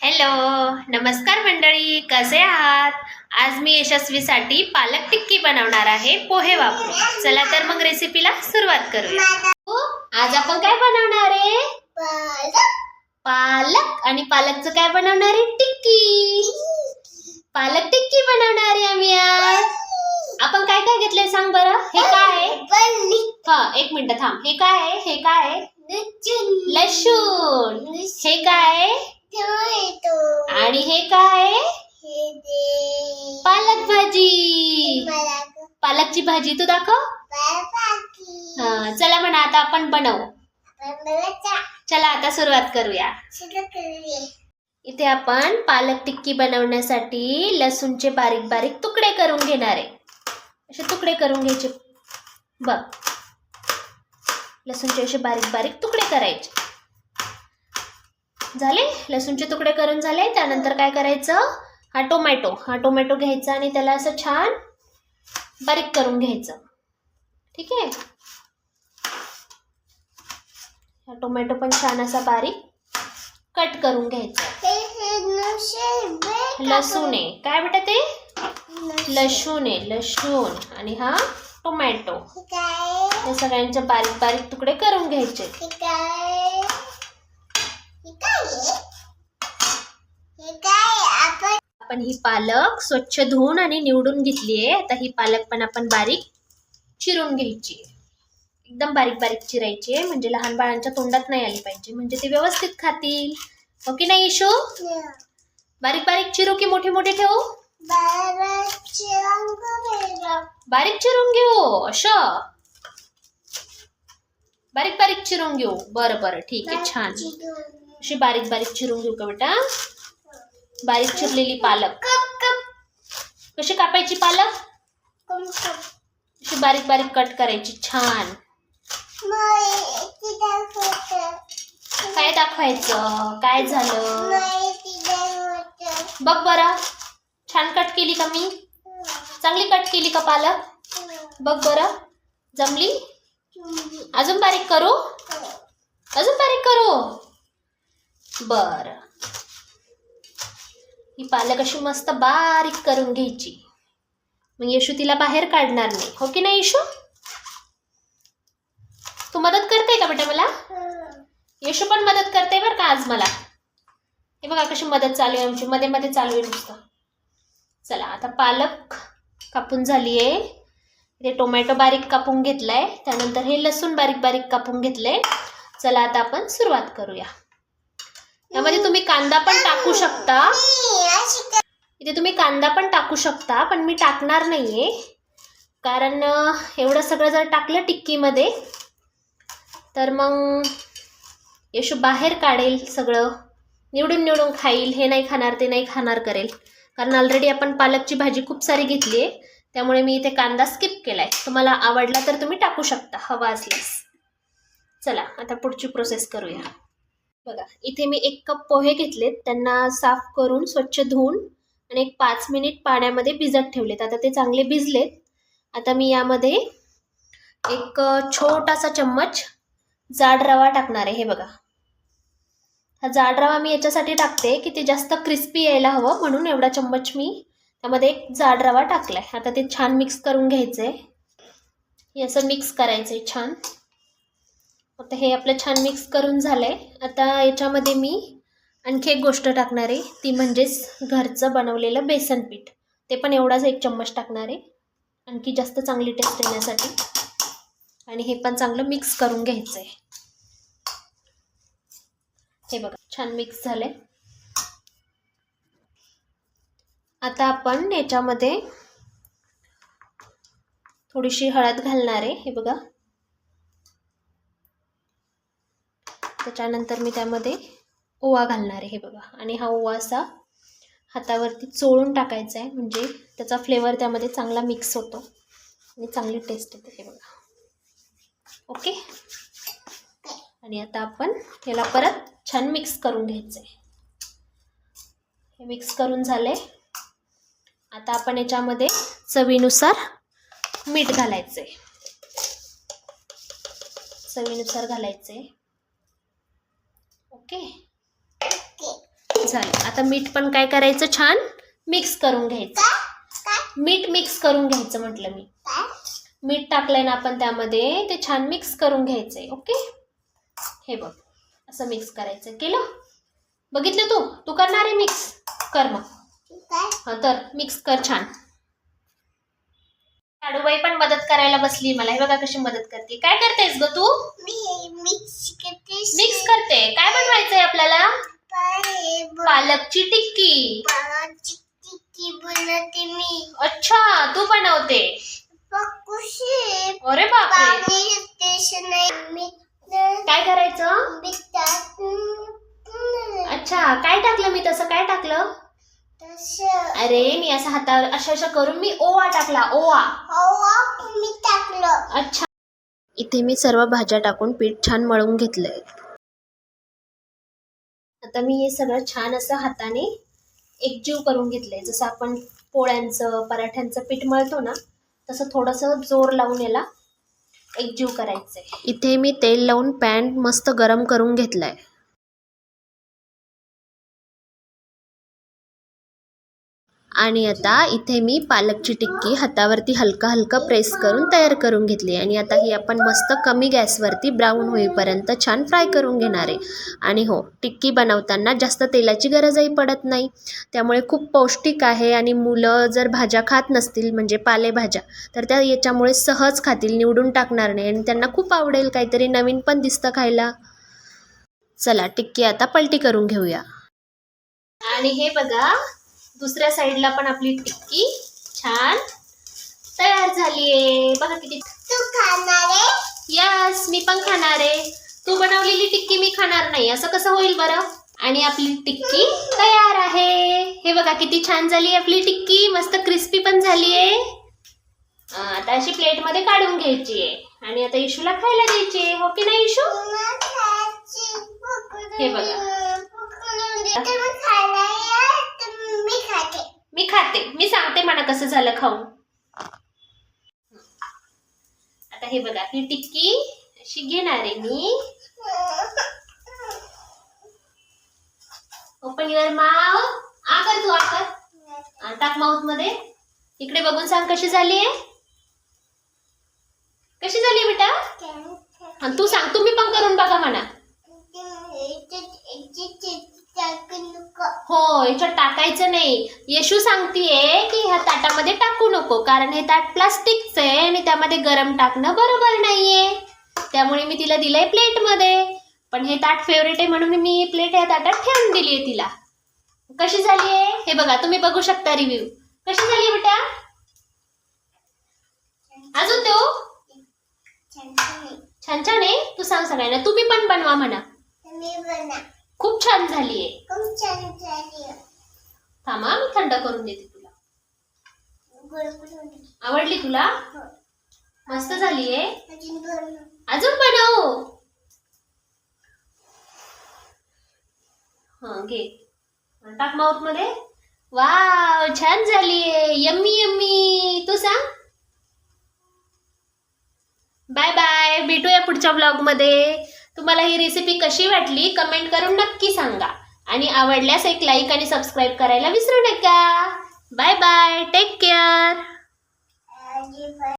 Hello नमस्कार मंडळी कसे आहात? आज मी यशस्वीसाठी पालक टिक्की बनवणार आहे पोहे वापरून. चला तर मग रेसिपीला सुरुवात करूया. हो, आज आपण काय बनवणार आहे? पालक. आणि पालकचं काय बनवणार आहे? टिक्की पालक टिक्की बनवणार आहे आम्ही आज. आपण काय काय घेतलंय सांग बरं? हे काय आहे? हा एक मिनिट थांब. हे काय आहे? हे काय आहे? लसूण. हे काय आहे? आणि हे काय? पालक भाजी. पालकची भाजी तू दाखव. हा चला म्हणा आता आपण बनवू. चला आता सुरुवात करूया. इथे आपण पालक टिक्की बनवण्यासाठी लसूणचे बारीक बारीक तुकडे करून घेणार आहे. असे तुकडे करून घ्यायचे. बघ. लसूणचे असे बारीक बारीक तुकडे करायचे. झाले लसूणचे तुकडे करून झाले त्यानंतर काय करायचं? हा टोमॅटो हा टोमॅटो घ्यायचा आणि त्याला असं छान बारीक करून घ्यायचं. ठीक आहे? हा टोमॅटो पण छान असा बारीक कट करून घ्यायचा. लसूण आहे. काय बेटा ते? लसूण आहे. लसूण आणि हा टोमॅटो. या सगळ्यांचे बारीक बारीक तुकडे करून घ्यायचे. आपण ही पालक स्वच्छ धुवून आणि निवडून घेतली आहे. आता ही पालक पण आपण बारीक चिरून घ्यायची एकदम बारीक बारीक चिरायची आहे. म्हणजे लहान बाळांच्या तोंडात नाही आली पाहिजे. म्हणजे ते व्यवस्थित खातील. हो की नाही इशू बारीक बारीक चिरू की मोठे मोठे ठेवू? बारीक चिरून घेऊ. अश. बारीक बारीक चिरून घेऊ. बरं बरं. ठीक आहे छान. अशी बारीक बारीक चिरून घेऊ का बेटा? बारीक चिरलेली पालक. कशी कापायची पालक? अशी बारीक बारीक कट करायची छान. काय दाखवायचं? काय झालं? बघ बरं. छान कट केली का मी? चांगली कट केली का पालक? बघ बरं. जमली? अजून बारीक करू? अजून बारीक करू? बरं. ही पालक अशी मस्त बारीक करून घ्यायची. मग येशू तिला बाहेर काढणार नाही. हो की नाही येशू? तू मदत करते का बेटा मला? येशू पण मदत करते बरं का आज मला? हे बघा कशी मदत चालू आहे आमची. मध्ये मध्ये चालू आहे नुसतं. चला आता पालक कापून झाली आहे इथे टोमॅटो बारीक कापून घेतलाय. त्यानंतर हे लसूण बारीक बारीक कापून घेतलंय. चला आता आपण सुरुवात करूया. यामध्ये तुम्ही कांदा पण टाकू शकता. इथे तुम्ही कांदा पण टाकू शकता पण मी टाकणार नाहीये. कारण एवढं सगळं जर टाकलं टिक्कीमध्ये तर मग यशू बाहेर काढेल सगळं. निवडून निवडून खाईल हे नाही खाणार ते नाही खाणार करेल. कारण ऑलरेडी आपण पालकची भाजी खूप सारी घेतली आहे त्यामुळे मी इथे कांदा स्किप केलाय. तुम्हाला आवडला तर तुम्ही टाकू शकता. हवा असल्यास. चला आता पुढची प्रोसेस करूया. बघा इथे मी एक कप पोहे घेतलेत. त्यांना साफ करून स्वच्छ धुवून आणि एक पाच मिनिट पाण्यामध्ये भिजत ठेवलेत. आता ते चांगले भिजलेत. आता मी यामध्ये एक छोटासा चम्मच जाड रवा टाकणार आहे. हे बघा. हा जाड रवा मी याच्यासाठी टाकते की ते जास्त क्रिस्पी यायला हवं म्हणून एवढा चम्मच मी त्यामध्ये एक जाड रवा टाकलाय. आता ते छान मिक्स करून घ्यायचंय. हे असं मिक्स करायचंय छान. आता हे आपलं छान मिक्स करून झालंय. आता याच्यामध्ये मी आणखी एक गोष्ट टाकणार आहे. ती म्हणजेच घरचं बनवलेलं बेसन पीठ. ते पण एवढाच एक चम्मच टाकणार आहे. आणखी जास्त चांगली टेस्ट येण्यासाठी. आणि हे पण चांगलं मिक्स करून घ्यायचं आहे हे बघा छान मिक्स झालंय. आता आपण याच्यामध्ये थोडीशी हळद घालणार आहे. हे बघा. त्याच्यानंतर मी त्यामध्ये ओवा घालणार आहे हे बघा. आणि हा ओवा असा हातावरती चोळून टाकायचा आहे. म्हणजे त्याचा फ्लेवर त्यामध्ये चांगला मिक्स होतो. आणि चांगली टेस्ट येते हे बघा. ओके आणि आता आपण याला परत छान मिक्स करून घ्यायचं आहे हे मिक्स करून झाले. आता आपण याच्यामध्ये चवीनुसार मीठ घालायचं आहे चवीनुसार घालायचं आहे ओके. चालेल. आता मीठ पण काय करायचं छान? मिक्स करून घ्यायचं. मीठ मिक्स करून घ्यायचं म्हटलं मी. मीठ टाकलंय ना आपण त्यामध्ये ते छान मिक्स करून घ्यायचंय. ओके? हे बघ. असं मिक्स करायचं. केलं? बघितलं तू? तू करणार आहे मिक्स कर मग. हां तर मिक्स कर छान. लाडूबाई पण मदत करायला बसली. मला हे बघा कशी मदत करते. काय करतेस ग तू? मिक्स करते. काय बनवायचंय आपल्याला? पालकची टिक्की. बनवते मी. अच्छा तू बनवते. अरे बापरे. मी काय करायचं? मी अच्छा काय टाकलं मी तसं? काय टाकलं? अरे मी असं हातावर अशा अशा करून मी ओवा टाकला ओवा. मी टाकलं. अच्छा. इथे मी सर्व भाज्या टाकून पीठ छान मळून घेतलंय. आता मी हे सगळं छान असं हाताने एकजीव करून घेतलंय. जसं आपण पोळ्यांचं पराठ्यांचं पीठ मळतो ना तसं थोडंसं जोर लावून याला एकजीव करायचंय. इथे मी तेल लावून पॅन मस्त गरम करून घेतलाय. आणि आता इथे मी पालकची टिक्की हातावरती हलका हलका प्रेस करून तयार करून घेतली आणि आता ही आपण मस्त कमी गॅसवरती ब्राऊन होईपर्यंत छान फ्राय करून घेणार आहे. आणि हो टिक्की बनवताना जास्त तेलाची गरजही पडत नाही. त्यामुळे खूप पौष्टिक आहे आणि मुलं जर भाज्या खात नसतील म्हणजे पालेभाज्या तर त्या याच्यामुळे सहज खातील निवडून टाकणार नाही. आणि त्यांना खूप आवडेल काहीतरी नवीन पण दिसतं खायला. चला टिक्की आता पलटी करून घेऊया. आणि हे बघा दुसऱ्या साईडला पण आपली टिक्की छान तयार झालीये. बघा किती तू खाणार आहे? यस मी पण खाणार आहे. तू बनवलेली टिक्की मी खाणार नाही. असं कसं होईल बरं? आणि आपली टिक्की तयार आहे. हे बघा किती छान झाली आपली टिक्की. मस्त क्रिस्पी पण झाली आहे आता अशी प्लेटमध्ये काढून घ्यायची आहे आणि आता इशूला खायला द्यायची आहे हो की नाही इशू? हे बघा. पकडून दे. तर मग खायला या, तर मी खाते मी खाते. मी सांगते मला कसं झालं खाऊन. आता हे बघा ही टिक्की अशी घेणार आहे मी? ओपन युअर माउथ आकर तू आकर. टाक माउथमध्ये. इकडे बघून सांग कशी झाली आहे. कशी झाली बेटा? तू सांग तुम्ही पण करून बघा म्हणा. हो याच्यात टाकायचं नाही. येशू सांगतीये की ह्या ताटामध्ये टाकू नको कारण हे ताट प्लास्टिकचं आहे आणि त्यामध्ये गरम टाकणं बरोबर नाहीये. त्यामुळे मी तिला दिलंय प्लेटमध्ये. पण हे ताट फेवरेट आहे म्हणून मी प्लेट ह्या ताटात ठेवून दिलीये तिला. कशी झाली आहे हे बघा तुम्ही बघू शकता रिव्ह्यू कशी झाली बेटा? अजून देऊ? छान छान आहे. तू सांग सगळ्यांना. तुम्ही पण बनवा म्हणा. खूप छान झाली आहे थांबा मी थंड करून देते तुला. आवडली तुला? मस्त झाली आहे अजून बनव? हा घे. टाक माउथमध्ये. वाव छान झाली आहे यम्मी यम्मी. तू सांग. Bye bye. भेटूया पुढच्या ब्लॉगमध्ये. तुम्हाला ही रेसिपी कशी वाटली कमेंट करून नक्की सांगा. आणि आवडल्यास एक लाईक आणि सबस्क्राईब करायला विसरू नका. Bye bye take care